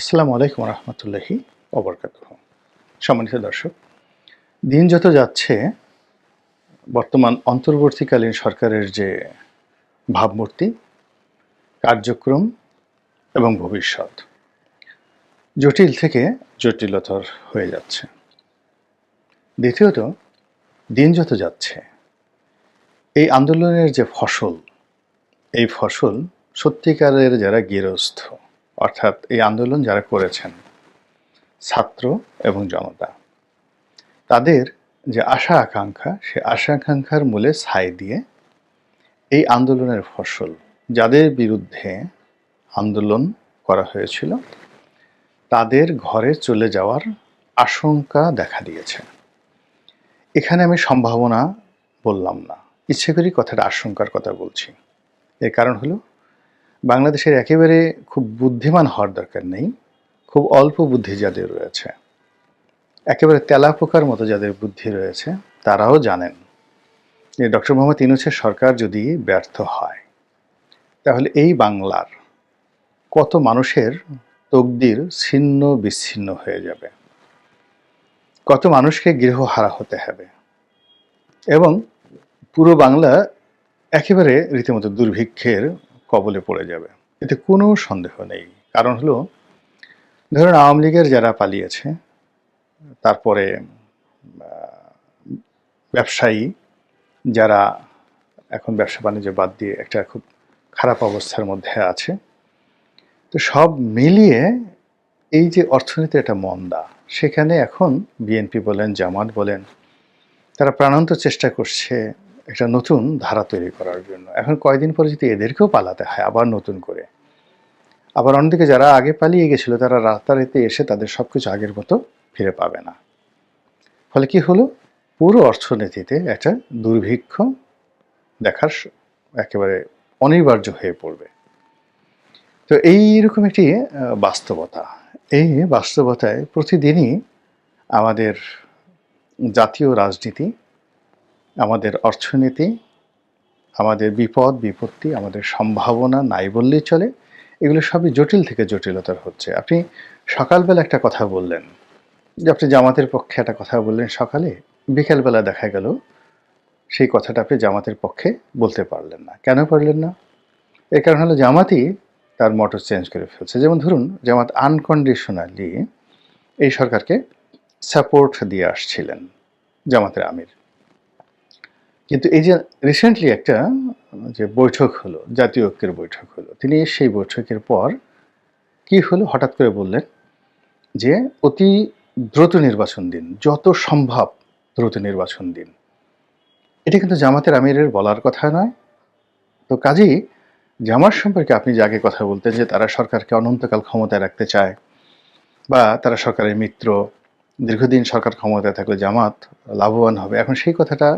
আসসালামু আলাইকুম রহমতুল্লাহি অবরকাত সম্মানিত দর্শক দিন যত যাচ্ছে, বর্তমান অন্তর্বর্তীকালীন সরকারের যে ভাবমূর্তি, কার্যক্রম এবং ভবিষ্যৎ, জটিল থেকে জটিলতর হয়ে যাচ্ছে। দ্বিতীয়ত দিন যত যাচ্ছে। এই আন্দোলনের যে ফসল, এই ফসল সত্যিকারের যারা গৃহস্থ অর্থাৎ এই আন্দোলন যারা করেছেন, ছাত্র এবং জনতা, তাদের যে আশা আকাঙ্ক্ষা, সে আশা আকাঙ্ক্ষার মূলে ছাই দিয়ে এই আন্দোলনের ফসল যাদের বিরুদ্ধে আন্দোলন করা হয়েছিল, তাদের ঘরে চলে যাওয়ার আশঙ্কা দেখা দিয়েছে। এখানে আমি সম্ভাবনা বললাম না। ইচ্ছে করি কথাটা আশঙ্কার কথা বলছি। এর কারণ হলো বাংলাদেশের একেবারে খুব বুদ্ধিমান হওয়ার দরকার নেই। খুব অল্প বুদ্ধি যাদের রয়েছে। একেবারে তেলাপোকার মতো যাদের বুদ্ধি রয়েছে, তারাও জানেন যে ডক্টর মোহাম্মদ ইনুসের সরকার যদি ব্যর্থ হয়, তাহলে এই বাংলার কত মানুষের তকদির ছিন্ন বিচ্ছিন্ন হয়ে যাবে। কত মানুষকে গৃহহারা হতে হবে। এবং পুরো বাংলা একেবারে রীতিমতো দুর্ভিক্ষের কবলে পড়ে যাবে। এতে কোনো সন্দেহ নেই। কারণ হলো, ধরুন আওয়ামী লীগের যারা পালিয়েছে, তারপরে ব্যবসায়ী যারা এখন ব্যবসা বাণিজ্য বাদ দিয়ে একটা খুব খারাপ অবস্থার মধ্যে আছে, তো সব মিলিয়ে এই যে অর্থনীতির একটা মন্দা, সেখানে এখন বিএনপি বলেন, জামাত বলেন, তারা প্রাণান্ত চেষ্টা করছে একটা নতুন ধারা তৈরি করার জন্য। এখন কয়দিন পরে যদি এদেরকেও পালাতে হয়, আবার নতুন করে। আবার অন্যদিকে যারা আগে পালিয়ে গেছিল, তারা রাতারাতি এসে তাদের সব কিছু আগের মতো ফিরে পাবে না। ফলে কি হলো? পুরো অর্থনীতিতে একটা দুর্ভিক্ষ দেখার একেবারে অনিবার্য হয়ে পড়বে। তো এইরকম একটি বাস্তবতা। এই বাস্তবতায় প্রতিদিনই আমাদের জাতীয় রাজনীতি আমাদের অর্থনীতি, আমাদের বিপদ, বিপত্তি, আমাদের সম্ভাবনা নাই বললেই চলে, এগুলো সবই জটিল থেকে জটিলতর হচ্ছে। আপনি সকালবেলা একটা কথা বললেন। যে আপনি জামাতের পক্ষে একটা কথা বললেন সকালে, বিকেলবেলা দেখা গেল, সেই কথাটা আপনি জামাতের পক্ষে বলতে পারলেন না। কেন পারলেন না? এর কারণ হলো জামাতই তার মোটর চেঞ্জ করে ফেলছে। যেমন ধরুন, জামাত আনকন্ডিশনালি এই সরকারকে সাপোর্ট দিয়ে আসছিলেন জামাতের আমির। কিন্তু এই যে রিসেন্টলি একটা, যে বৈঠক হলো, জাতীয় ঐক্যের বৈঠক হলো, তিনি সেই বৈঠকের পর কি হলো? হঠাৎ করে বললেন যে অতি দ্রুত নির্বাচন দিন, যত সম্ভব দ্রুত নির্বাচন দিন। এটা কিন্তু জামাতের আমিরের বলার কথা নয়। তো কাজেই জামাত সম্পর্কে আপনি যে আগে কথা বলতেন যে তারা সরকারকে অনন্তকাল ক্ষমতায় রাখতে চায়, বা তারা সরকারের মিত্র, দীর্ঘদিন সরকার ক্ষমতায় থাকলে জামাত লাভবান হবে, এখন সেই কথাটা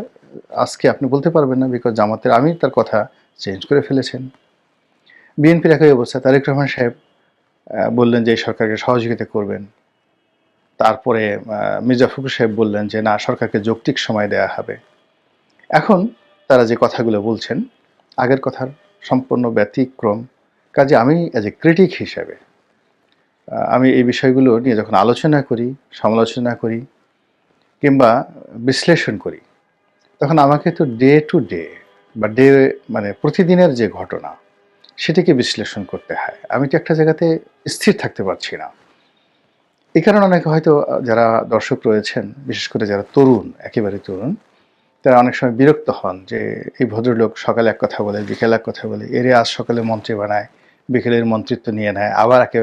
আজকে আপনি বলতে পারবেন না বিকজ জামাতের আমি তার কথা চেঞ্জ করে ফেলেছেন। বিএনপির একই অবস্থা তারেক রহমান সাহেব বললেন যে এই সরকারকে সহযোগিতা করবেন। তারপরে মির্জা সাহেব বললেন যে না, সরকারকে যৌক্তিক সময় দেয়া হবে। এখন তারা যে কথাগুলো বলছেন, আগের কথার সম্পূর্ণ ব্যতিক্রম। কাজে আমি অ্যাজ এ ক্রিটিক হিসেবে আমি এই বিষয়গুলো নিয়ে যখন আলোচনা করি, সমালোচনা করি, কিংবা বিশ্লেষণ করি তখন আমাকে তো ডে টু ডে বা ডে মানে প্রতিদিনের যে ঘটনা, সেটিকে বিশ্লেষণ করতে হয়। আমি তো একটা জায়গাতে স্থির থাকতে পারছি না। এই কারণে অনেকে হয়তো, যারা দর্শক রয়েছেন, বিশেষ করে যারা তরুণ, একেবারে তরুণ, তারা অনেক সময় বিরক্ত হন যে, এই ভদ্রলোক সকালে এক কথা বলে, বিকেলে এক কথা বলে, এরে আজ সকালে মন্ত্রী বানায়, বিকেলের মন্ত্রিত্ব নিয়ে নেয়, আবার একে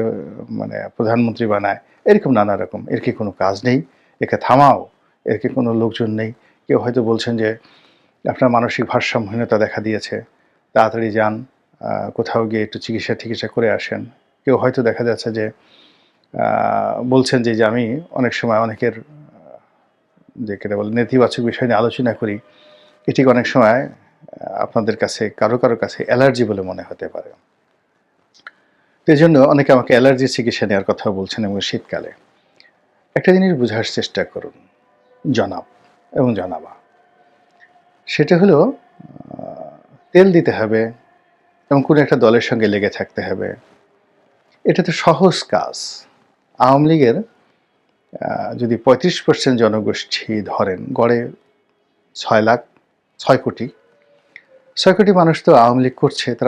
মানে প্রধানমন্ত্রী বানায়, এরকম নানা রকম। এর কি কোনো কাজ নেই? একে থামাও, এর কি কোনো লোকজন নেই? কেউ হয়তো বলছেন যে আপনার মানসিক ভারসাম্যহীনতা দেখা দিয়েছে, তাড়াতাড়ি যান কোথাও গিয়ে একটু চিকিৎসা টিকিৎসা করে আসেন। কেউ হয়তো দেখা যাচ্ছে যে বলছেন যে আমি অনেক সময় অনেকের, যে কেটে বলে, নেতিবাচক বিষয় নিয়ে আলোচনা করি। এটি অনেক সময় আপনাদের কাছে, কারও কারও কাছে অ্যালার্জি বলে মনে হতে পারে। এই জন্য অনেকে আমাকে অ্যালার্জি চিকিৎসা নেওয়ার কথা বলছেন এবং শীতকালে। একটা জিনিস বোঝার চেষ্টা করুন, জনাব। এবং জানাবা। সেটা হলো তেল দিতে হবে এবং কোনো একটা দলের সঙ্গে লেগে থাকতে হবে। এটা তো সহজ কাজ। আওয়ামী লীগের যদি পঁয়ত্রিশ পার্সেন্ট জনগোষ্ঠী ধরেন, গড়ে ছয় লাখ, ছয় কোটি। ছয় কোটি মানুষ তো আওয়ামী লীগ করছে, তারা